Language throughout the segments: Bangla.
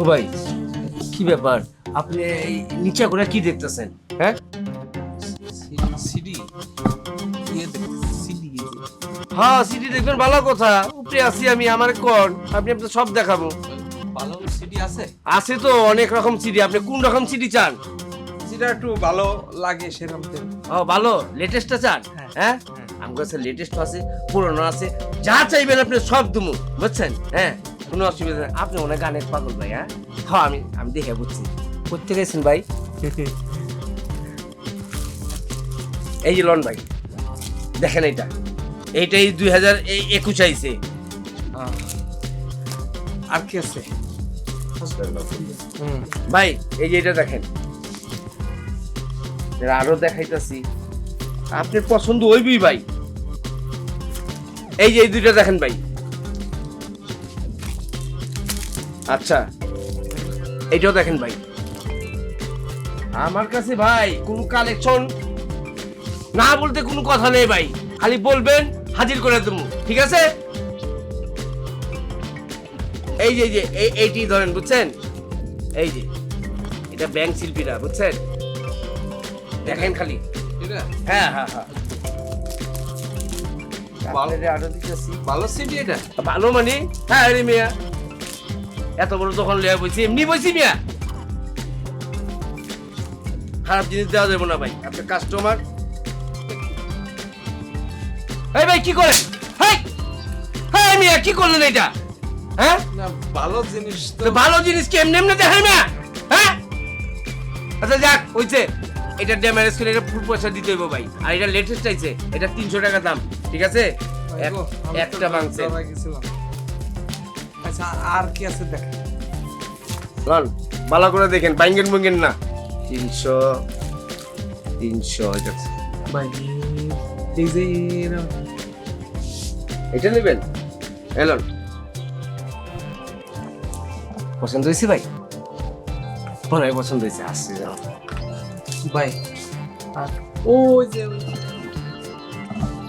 ও ভাই কি ব্যাপার? আপনি এই নিচে করে কি দেখতেছেন? হ্যাঁ? সিডি সিডি হ্যাঁ সিটি দেখবেন ভালো কথা। উপরে আছি আমি আমার কোন? আপনি আপনার সব দেখাবো। ভালো সিডি আছে? আছে তো অনেক রকম সিডি আপনি কোন রকম সিডি চান? যেটা একটু ভালো লাগে সেরকম ও ভালো? লেটেস্টটা চান? হ্যাঁ। হ্যাঁ? আমার কাছে লেটেস্ট আছে পুরনো আছে। যা চাইবেন আপনি সব দুমু বুঝছেন? হ্যাঁ? কোনো অসুবিধা নেই। আপনি অনেক গানের পাগল ভাই হ্যাঁ? হ্যাঁ আমি আমি দেখে বুঝছি। করতে গেছেন ভাই? এই যে লন ভাই দেখেন এইটা। এইটাই দুই হাজার এই একুশ আইছে। আর কি আছে? ভাই এই যে এটা দেখেন। আরও দেখাইতাছি। আপনার পছন্দ হইবই ভাই। এই যে এই দুইটা দেখেন ভাই। আচ্ছা। এইটাও দেখেন ভাই। আমার কাছে ভাই কোন কালেকশন না বলতে কোনো কথা নেই ভাই। খালি বলবেন হাজির করে দেবো। ঠিক আছে? এই যে যে এই এইটি ধরেন বুঝছেন? এই যে এটা ব্যাংক শিল্পীরা বুঝছেন? দেখেন খালি। হ্যাঁ হ্যাঁ হ্যাঁ। ভালো। এটা? মানে? হ্যাঁ রে মিয়া। এত বড় দোকান লিয়া বইছি এমনি বইছি মিয়া। খারাপ জিনিস দেওয়া যাবে না ভাই আপনার কাস্টমার এই ভাই কি করেন? হেই! হ্যাঁ মিয়া কি করলেন এটা হ্যাঁ? না ভালো জিনিস তো। ভালো জিনিস কি এমনি এমনি দেখেন না হ্যাঁ? আচ্ছা যাক হইছে। এটা ড্যামেজ করে এটা ফুল পয়সা দিতে হইব ভাই। আর এটা লেটেস্ট আইছে এটা তিনশো টাকা দাম ঠিক আছে? একটা গেছিলাম। আচ্ছা আর কি আছে দেখ। লন ভালো করে দেখেন বাইঙ্গেন বুঙ্গেন না। তিনশো তিনশো এটা এরা- এটা নেবেন? এলন পছন্দ হয়েছে ভাই? মনে হয় পছন্দ হয়েছে আসছে। ভাই আর যে ওই যে।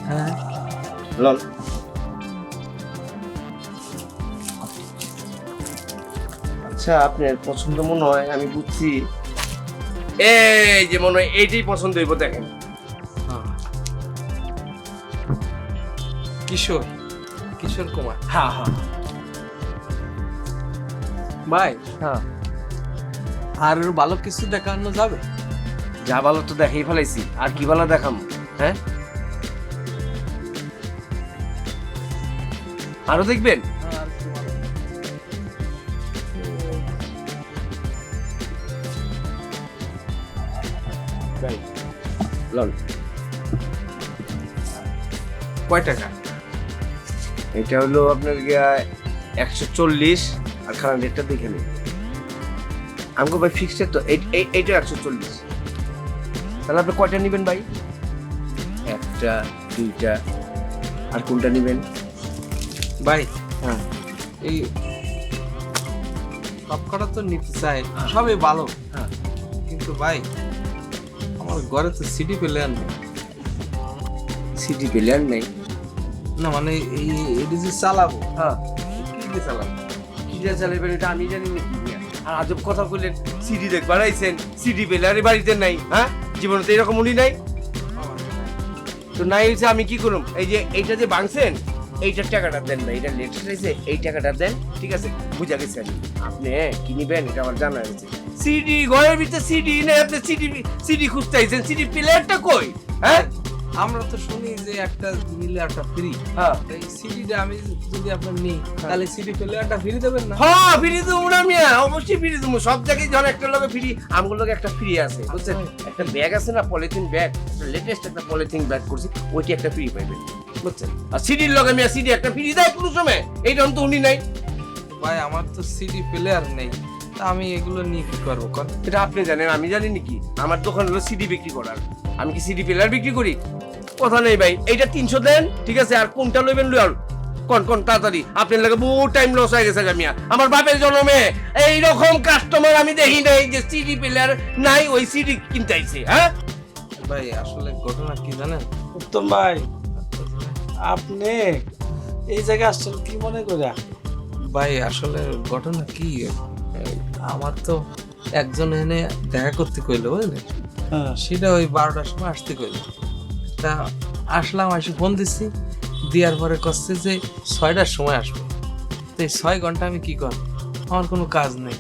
হ্যাঁ লন আচ্ছা আপনার পছন্দ মনে হয় আমি বুঝছি। এই যে মনে হয় এইটাই পছন্দ হইব দেখেন। হ্যাঁ। কিশোর কিশোর কুমার। হ্যাঁ হ্যাঁ। ভাই হ্যাঁ। আর ভালো কিছু দেখানো যাবে? যা ভালো তো দেখাই ফেলাইছি আর কি ভালো দেখাম হ্যাঁ? আরও দেখবেন? লন। কয় টাকা? এটা হলো আপনার গিয়া একশো চল্লিশ আর খারাপ রেটটা দেখে নিন। আমাকে ভাই ফিক্সড তো এই- এই- এইটা একশো চল্লিশ। তাহলে আপনি কয়টা নেবেন ভাই? একটা দুইটা আর কোনটা নেবেন? ভাই হ্যাঁ। এই সবকটা তো নিতে চাই সবই ভালো। হ্যাঁ। কিন্তু ভাই ঘরে তো সিডি প্লেয়ার নেই। সিটি প্লেয়ার নেই? না মানে এই এটি যে চালাবো হ্যাঁ। কি দিয়ে চালাবো? চালাবেন এটা আমি জানি না কি আর আজব কথা বললেন সিডি দেখবার আইছেন সিডি প্লেয়ারে বাড়িতে নাই হ্যাঁ? জীবনে তো এরকম উনি নাই। তো নাই হয়েছে আমি কি করুম? এই যে এইটা যে ভাঙছেন এইটার টাকাটা দেন না এটা লেটেস্ট হয়েছে এই টাকাটা দেন ঠিক আছে? বুঝা গেছে। আপনি হ্যাঁ, কি এটা আমার জানা গেছে সিডি ঘরের ভিতরে সিডি না আপনি সিডি সিডি খুঁজতে আইছেন। সিডি প্লেয়ারটা কই? হ্যাঁ? আমরা তো শুনি যে একটা নিলে একটা ফ্রি হ্যাঁ এই সিডিটা আমি যদি আপনার নিই তাহলে সিডি প্লেয়ারটা ফ্রি দেবেন না? হ্যাঁ ফ্রি দেবো না মিয়া অবশ্যই ফ্রি দেবো। সব জায়গায় যখন একটা লোকে ফ্রি আমগুলো লোকে একটা ফ্রি আছে বুঝছেন? একটা ব্যাগ আছে না পলিথিন ব্যাগ লেটেস্ট একটা পলিথিন ব্যাগ করছি ওইটি একটা ফ্রি পাইবেন বুঝছেন? আর সিডির লগে মিয়া সিডি একটা ফ্রি দেয় কোনো সময়? এইটা তো উনি নাই। ভাই আমার তো সিডি প্লেয়ার নেই। আমি এগুলো নিয়ে কি করব কন? এটা আপনি জানেন আমি জানি নাকি। আমার দোকান হলো সিডি বিক্রি করার। আমি কি সিডি প্লেয়ার বিক্রি করি? কথা নেই ভাই এইটা তিনশো দেন ঠিক আছে? আর কোনটা লইবেন লই আর কোন কোন তাড়াতাড়ি। আপনার লাগে বহু টাইম লস হয়ে গেছে গামিয়া আমার বাপের জন্মে। এইরকম কাস্টমার আমি দেখি নাই যে সিডি প্লেয়ার নাই ওই সিডি কিনতে আইছে হ্যাঁ? ভাই আসলে ঘটনা কি জানেন? উত্তম ভাই আপনি এই জায়গায় আসছেন কি মনে করে ভাই আসলে ঘটনা কি? আমার তো একজন এনে দেখা করতে কইলো বুঝলে? হ্যাঁ। সেটা ওই বারোটার সময় আসতে কইলো। তা আসলাম আসি ফোন দিচ্ছি দেওয়ার পরে কচ্ছে যে ছয়টার সময় আসব। তো এই ছয় ঘণ্টা আমি কি করব? আমার কোনো কাজ নেই।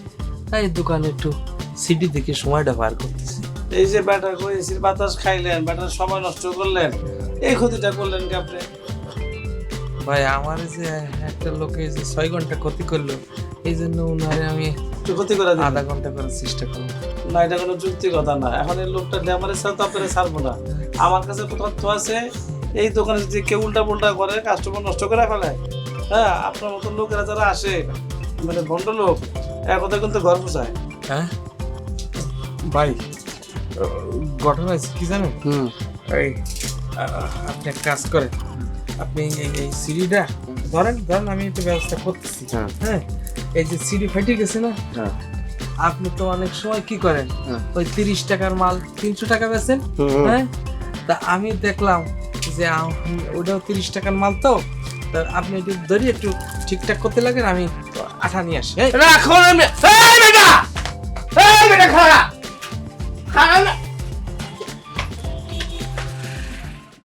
তাই দোকানে একটু সিটি থেকে সময়টা পার করতেছি। এই যে ব্যাটার করে এসির বাতাস খাইলেন ব্যাটার সময় নষ্ট করলেন এই ক্ষতিটা করলেন কি আপনি? ভাই আমার যে একটা লোকে যে ছয় ঘণ্টা ক্ষতি করল এই জন্য উনারে আমি ক্ষতি করে দিন আধা ঘণ্টা করার চেষ্টা করলাম। না এটা কোনো যুক্তি কথা না। এখন এই লোকটা ড্যামারের সাথে আপনারা ছাড়বো না। আমার কাছে তথ্য আছে এই দোকানে যদি কেউ উল্টা পুল্টা করে কাস্টমার নষ্ট করে ফেলে হ্যাঁ আপনার মতো লোকেরা যারা আসে মানে ভণ্ড লোক এক কথা কিন্তু ঘর পোষায় হ্যাঁ? ভাই ঘটনা হয়েছে কি জানেন? হুম। এই আপনি এক কাজ করেন। আপনি এই এই সিঁড়িটা ধরেন ধরেন আমি একটু ব্যবস্থা করতেছি। হ্যাঁ। হ্যাঁ? এই যে সিঁড়ি ফেটে গেছে না? হ্যাঁ। আপনি তো অনেক সময় কি করেন? হ্যাঁ। ওই তিরিশ টাকার মাল তিনশো টাকা বেচেন হ্যাঁ? তা আমি দেখলাম যে ওটাও তিরিশ টাকার মাল তো। তা আপনি একটু ধরি একটু ঠিকঠাক করতে লাগেন আমি আঠা নিয়ে আসি রাখো বেটা! না